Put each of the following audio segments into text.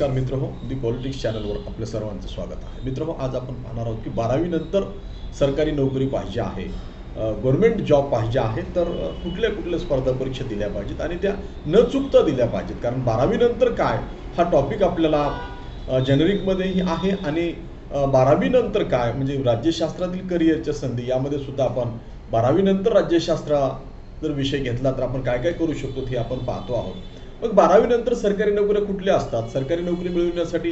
नमस्कार मित्र हो दी पॉलिटिक्स चॅनलवर आपल्या सर्वांचं स्वागत आहे. मित्र हो आज आपण पाहणार आहोत की बारावीनंतर सरकारी नोकरी पाहिजे आहे गव्हर्मेंट जॉब पाहिजे आहे तर कुठल्या कुठल्या स्पर्धा परीक्षा दिल्या पाहिजेत आणि त्या न चुकता दिल्या पाहिजेत. कारण बारावीनंतर काय हा टॉपिक आपल्याला जनरिकमध्येही आहे आणि बारावीनंतर काय म्हणजे राज्यशास्त्रातील करिअरच्या संधी यामध्ये सुद्धा आपण बारावीनंतर राज्यशास्त्र जर विषय घेतला तर आपण काय काय करू शकतो हे आपण पाहतो आहोत. मग बारावीनंतर सरकारी नोकऱ्या कुठल्या असतात? सरकारी नोकरी मिळवण्यासाठी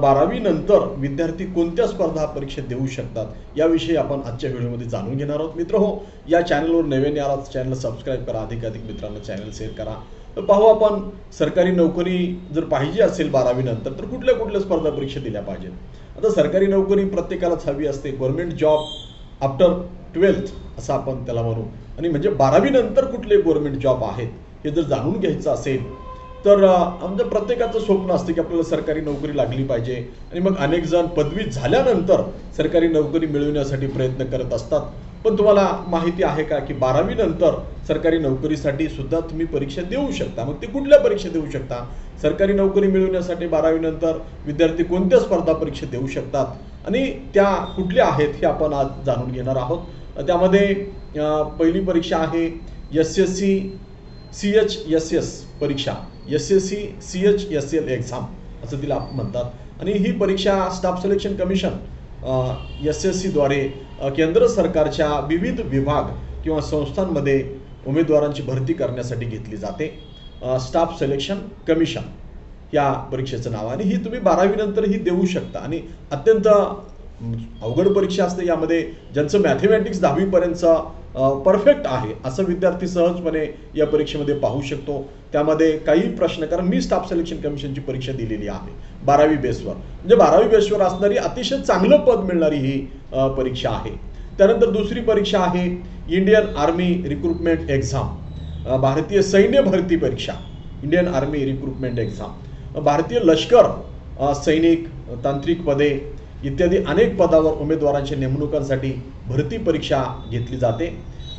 बारावीनंतर विद्यार्थी कोणत्या स्पर्धा परीक्षा देऊ शकतात? याविषयी आपण आजच्या व्हिडिओमध्ये जाणून घेणार आहोत. मित्र हो या चॅनलवर नव्याने आला चॅनल सबस्क्राईब करा अधिकाधिक मित्रांना चॅनल शेअर करा. तर पाहू आपण सरकारी नोकरी जर पाहिजे असेल बारावीनंतर तर कुठल्या कुठल्या स्पर्धा परीक्षा दिल्या पाहिजेत? आता सरकारी नोकरी प्रत्येकालाच हवी असते. गव्हर्नमेंट जॉब आफ्टर ट्वेल्थ असं आपण त्याला म्हणू. आणि म्हणजे बारावीनंतर कुठले गव्हर्नमेंट जॉब आहेत? हे जर जाणून घ्यायचं असेल तर आमचं प्रत्येकाचं स्वप्न असतं की आपल्याला सरकारी नोकरी लागली पाहिजे. आणि मग अनेक जण पदवी झाल्यानंतर सरकारी नोकरी मिळवण्यासाठी प्रयत्न करत असतात. पण तुम्हाला माहिती आहे का की बारावीनंतर सरकारी नोकरीसाठी सुद्धा तुम्ही परीक्षा देऊ शकता. मग ते कुठल्या परीक्षा देऊ शकता? सरकारी नोकरी मिळवण्यासाठी बारावीनंतर विद्यार्थी कोणत्या स्पर्धा परीक्षा देऊ शकतात? आणि त्या कुठल्या आहेत हे आपण आज जाणून घेणार आहोत. त्यामध्ये पहिली परीक्षा आहे S S C C H S S परीक्षा S S C C H S L exam असं तिला म्हणतात. आणि ही परीक्षा staff selection commission S S सीद्वारे केंद्र सरकारच्या विविध विभाग किंवा संस्थांमध्ये उमेदवारांची भरती करण्यासाठी घेतली जाते. स्टाफ सिलेक्शन कमिशन या परीक्षेचं नाव. आणि ही तुम्ही बारावीनंतर ही देऊ शकता. आणि अत्यंत अवघड परीक्षा असते यामध्ये ज्यांचं मॅथमॅटिक्स दहावीपर्यंतचं परफेक्ट आहे असं विद्यार्थी सहजपणे या परीक्षेमध्ये पाहू शकतो. त्यामध्ये काही प्रश्न कारण मी स्टाफ सिलेक्शन कमिशनची परीक्षा दिलेली आहे बारावी बेसवर म्हणजे बारावी बेसवर असणारी अतिशय चांगलं पद मिळणारी ही परीक्षा आहे. त्यानंतर दुसरी परीक्षा आहे इंडियन आर्मी रिक्रुटमेंट एक्झाम भारतीय सैन्य भरती परीक्षा इंडियन आर्मी रिक्रुटमेंट एक्झाम भारतीय लष्कर सैनिक तांत्रिक पदे इत्यादी अनेक पदावर उमेदवारांच्या नेमणुकांसाठी भरती परीक्षा घेतली जाते.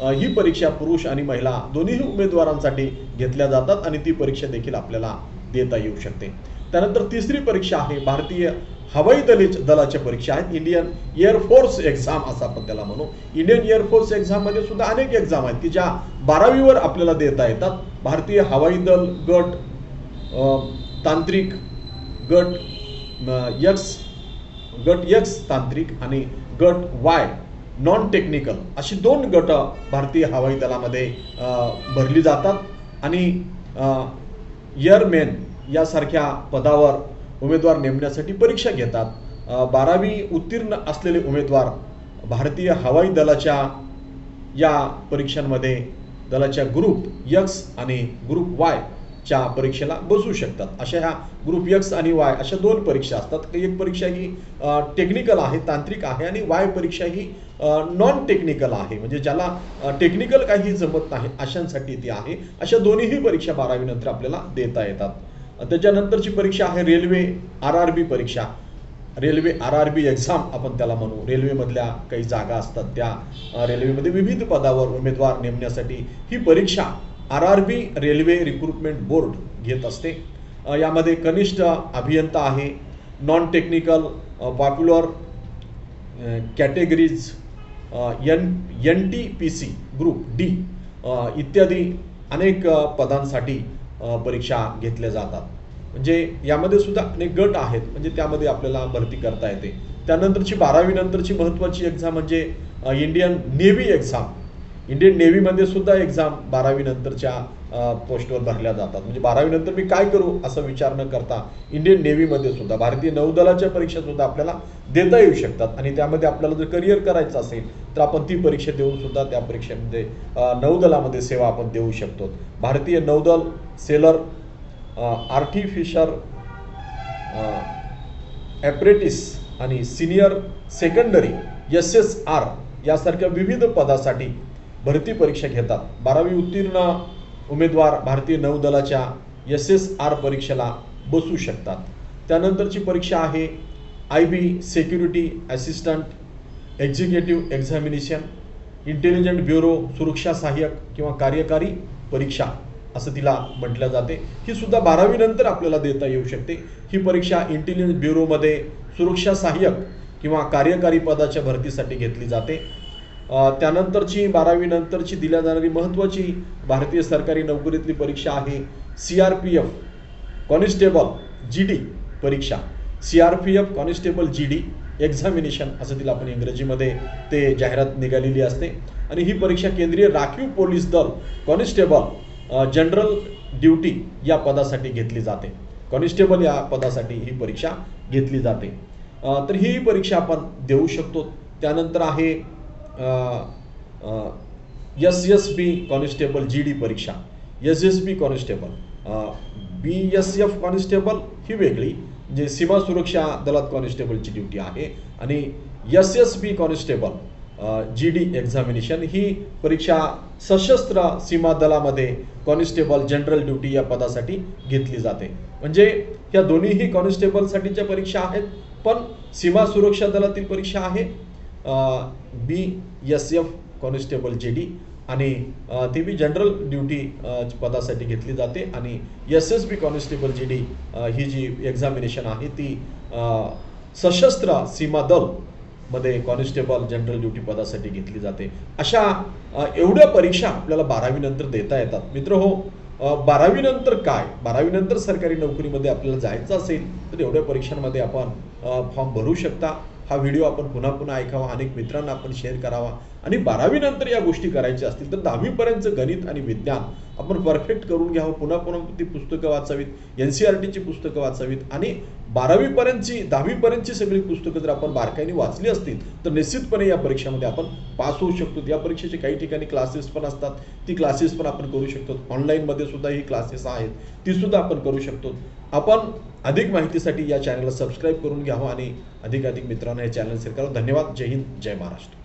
ही परीक्षा पुरुष आणि महिला दोन्ही उमेदवारांसाठी घेतल्या जातात आणि ती परीक्षा देखील आपल्याला देता येऊ शकते. त्यानंतर तिसरी परीक्षा आहे भारतीय हवाई दली दलाच्या परीक्षा आहेत. इंडियन एअरफोर्स एक्झाम असं आपण त्याला म्हणू. इंडियन एअरफोर्स एक्झाममध्ये सुद्धा अनेक एक्झाम आहेत की ज्या बारावीवर आपल्याला देता येतात. भारतीय हवाई दल गट तांत्रिक गट यक्स गट यक्स तांत्रिक आणि गट वाय नॉन टेक्निकल अशी दोन गट भारतीय हवाई दलामध्ये भरली जातात. आणि एअरमेन यासारख्या पदावर उमेदवार नेमण्यासाठी परीक्षा घेतात. बारावी उत्तीर्ण असलेले उमेदवार भारतीय हवाई दलाच्या या परीक्षांमध्ये दलाच्या ग्रुप यक्स आणि ग्रुप वाय च्या परीक्षेला बसू शकतात. अशा ह्या ग्रुप यक्स आणि वाय अशा दोन परीक्षा असतात. एक परीक्षा ही टेक्निकल आहे तांत्रिक आहे आणि वाय परीक्षा ही नॉन टेक्निकल आहे. म्हणजे ज्याला टेक्निकल काही जमत नाही अशांसाठी ती आहे. अशा दोन्हीही परीक्षा बारावीनंतर आपल्याला देता येतात. त्याच्यानंतरची परीक्षा आहे रेल्वे आर आर बी परीक्षा. Railway R R B exam आपण त्याला म्हणू. रेल्वेमधल्या काही जागा असतात त्या रेल्वेमध्ये विविध पदावर उमेदवार नेमण्यासाठी ही परीक्षा R R B railway recruitment board घेत असते. यामध्ये कनिष्ठ अभियंता आहे non technical popular categories N N T P C group D इत्यादी अनेक पदांसाठी परीक्षा घेतल्या जातात. म्हणजे यामध्ये सुद्धा अनेक गट आहेत म्हणजे त्यामध्ये आपल्याला भरती करता येते. त्यानंतरची बारावी नंतरची महत्त्वाची एक्झाम म्हणजे इंडियन नेव्ही एक्झाम इंडियन नेव्हीमध्ये सुद्धा एक्झाम बारावी नंतरच्या पोस्टवर भरल्या जातात. म्हणजे बारावी नंतर मी काय करू असा विचार न करता इंडियन नेव्हीमध्ये सुद्धा भारतीय नौदलाच्या परीक्षा सुद्धा आपल्याला देता येऊ शकतात. आणि त्यामध्ये आपल्याला जर करिअर करायचं असेल तर आपण ती परीक्षा देऊन सुद्धा त्या परीक्षेमध्ये नौदलामध्ये सेवा आपण देऊ शकतो. भारतीय नौदल सेलर आर्टिफिशर ॲप्रेटिस आणि senior secondary S S R यासारख्या विविध पदासाठी भरती परीक्षा घेतात. बारावी उत्तीर्ण उमेदवार भारतीय नौदलाच्या एस एस आर परीक्षेला बसू शकतात. त्यानंतरची परीक्षा आहे I B security assistant executive examination intelligent bureau सुरक्षा सहाय्यक किंवा कार्यकारी परीक्षा असं तिला म्हटलं जाते. ही सुद्धा बारावीनंतर आपल्याला देता येऊ शकते. ही परीक्षा इंटेलिजन्स ब्युरोमध्ये सुरक्षा सहाय्यक किंवा कार्यकारी पदाच्या भरतीसाठी घेतली जाते. त्यानंतरची बारावी नंतरची दिल्या जाणारी महत्त्वाची भारतीय सरकारी नोकरीतली परीक्षा आहे C R P F constable G D परीक्षा. C R P F constable G D examination असं तिला आपण इंग्रजीमध्ये ते जाहिरात निघालेली असते. आणि ही परीक्षा केंद्रीय राखीव पोलीस दल कॉन्स्टेबल जनरल ड्युटी या पदासाठी घेतली जाते. कॉन्स्टेबल या पदासाठी ही परीक्षा घेतली जाते. तर ही परीक्षा आपण देऊ शकतो. त्यानंतर आहे S S B constable G D परीक्षा. S S B constable B S F constable ही वेगळी जे सीमा सुरक्षा दलात कॉन्स्टेबलची ड्युटी आहे. आणि S S B constable G D examination ही परीक्षा सशस्त्र सीमा दलामध्ये कॉन्स्टेबल जनरल ड्युटी या पदासाठी घेतली जाते. म्हणजे ह्या दोन्हीही कॉन्स्टेबलसाठीच्या परीक्षा आहेत पण सीमा सुरक्षा दलातील परीक्षा आहे B S F constable J D आणि ती बी जनरल ड्युटी पदासाठी घेतली जाते आणि S S B constable G D ही जी एक्झामिनेशन आहे ती सशस्त्र सीमा दलमध्ये कॉन्स्टेबल जनरल ड्युटी पदासाठी घेतली जाते. अशा एवढ्या परीक्षा आपल्याला बारावी नंतर देता येतात. मित्र हो बारावी नंतर काय? बारावी नंतर सरकारी नोकरीमध्ये आपल्याला जायचं असेल तर एवढ्या परीक्षांमध्ये आपण फॉर्म भरू शकता. हा व्हिडिओ आपण पुन्हा पुन्हा ऐकावा अनेक मित्रांना आपण शेअर करावा आणि बारावीनंतर या गोष्टी करायच्या असतील तर दहावीपर्यंतचं गणित आणि विज्ञान आपण परफेक्ट करून घ्यावं. पुन्हा पुन्हा ती पुस्तकं वाचावीत एन सी आर टीची पुस्तकं वाचावीत आणि बारावीपर्यंतची दहावीपर्यंतची सगळी पुस्तकं जर आपण बारकाईने वाचली असतील तर निश्चितपणे या परीक्षेमध्ये आपण पास होऊ शकतो. या परीक्षेचे काही ठिकाणी क्लासेस पण असतात. ती क्लासेस पण आपण करू शकतो. ऑनलाईनमध्ये सुद्धा ही क्लासेस आहेत. ती सुद्धा आपण करू शकतो. आपण अधिक माहितीसाठी या चॅनलला सबस्क्राईब करून घ्यावं आणि अधिकाधिक मित्रांना हे चॅनल शेअर करावं. धन्यवाद. जय हिंद. जय महाराष्ट्र.